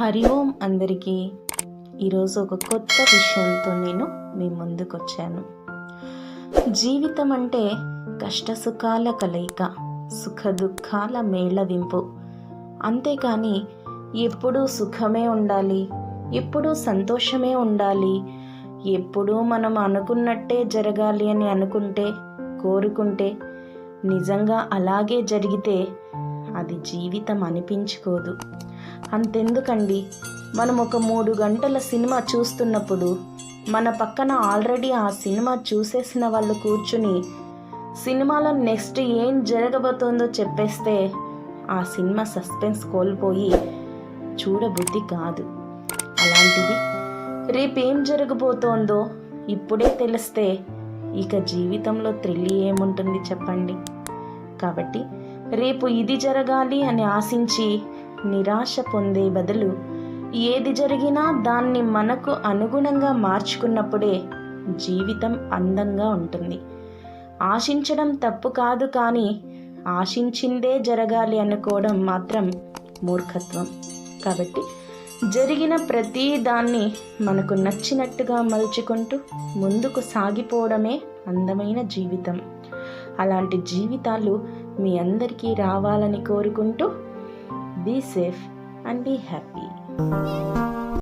హరి ఓం అందరికీ ఈరోజు ఒక కొత్త విషయంతో నేను మీ ముందుకు వచ్చాను జీవితం అంటే కష్టసుఖాల కలయిక సుఖ దుఃఖాల మేళవింపు. అంతేకాని ఎప్పుడూ సుఖమే ఉండాలి ఎప్పుడూ సంతోషమే ఉండాలి ఎప్పుడూ మనం అనుకున్నట్టే జరగాలి అని అనుకుంటే కోరుకుంటే నిజంగా అలాగే జరిగితే అది జీవితం అనిపించుకోదు. అంతెందుకండి. మనం ఒక మూడు గంటల సినిమా చూస్తున్నప్పుడు మన పక్కన ఆల్రెడీ ఆ సినిమా చూసేసిన వాళ్ళు కూర్చుని సినిమాలో నెక్స్ట్ ఏం జరగబోతోందో చెప్పేస్తే ఆ సినిమా సస్పెన్స్ కోల్పోయి చూడబుద్ధి కాదు. అలాంటిది రేపేం జరగబోతోందో ఇప్పుడే తెలిస్తే ఇక జీవితంలో త్రిల్లి ఏముంటుంది చెప్పండి. కాబట్టి రేపు ఇది జరగాలి అని ఆశించి నిరాశ పొందే బదులు ఏది జరిగినా దాన్ని మనకు అనుగుణంగా మార్చుకున్నప్పుడే జీవితం అందంగా ఉంటుంది. ఆశించడం తప్పు కాదు కానీ ఆశించిందే జరగాలి అనుకోవడం మాత్రం మూర్ఖత్వం. కాబట్టి జరిగిన ప్రతి దాన్ని మనకు నచ్చినట్టుగా మలుచుకుంటూ ముందుకు సాగిపోవడమే అందమైన జీవితం. అలాంటి జీవితాలు మీ అందరికీ రావాలని కోరుకుంటూ Be safe and be happy.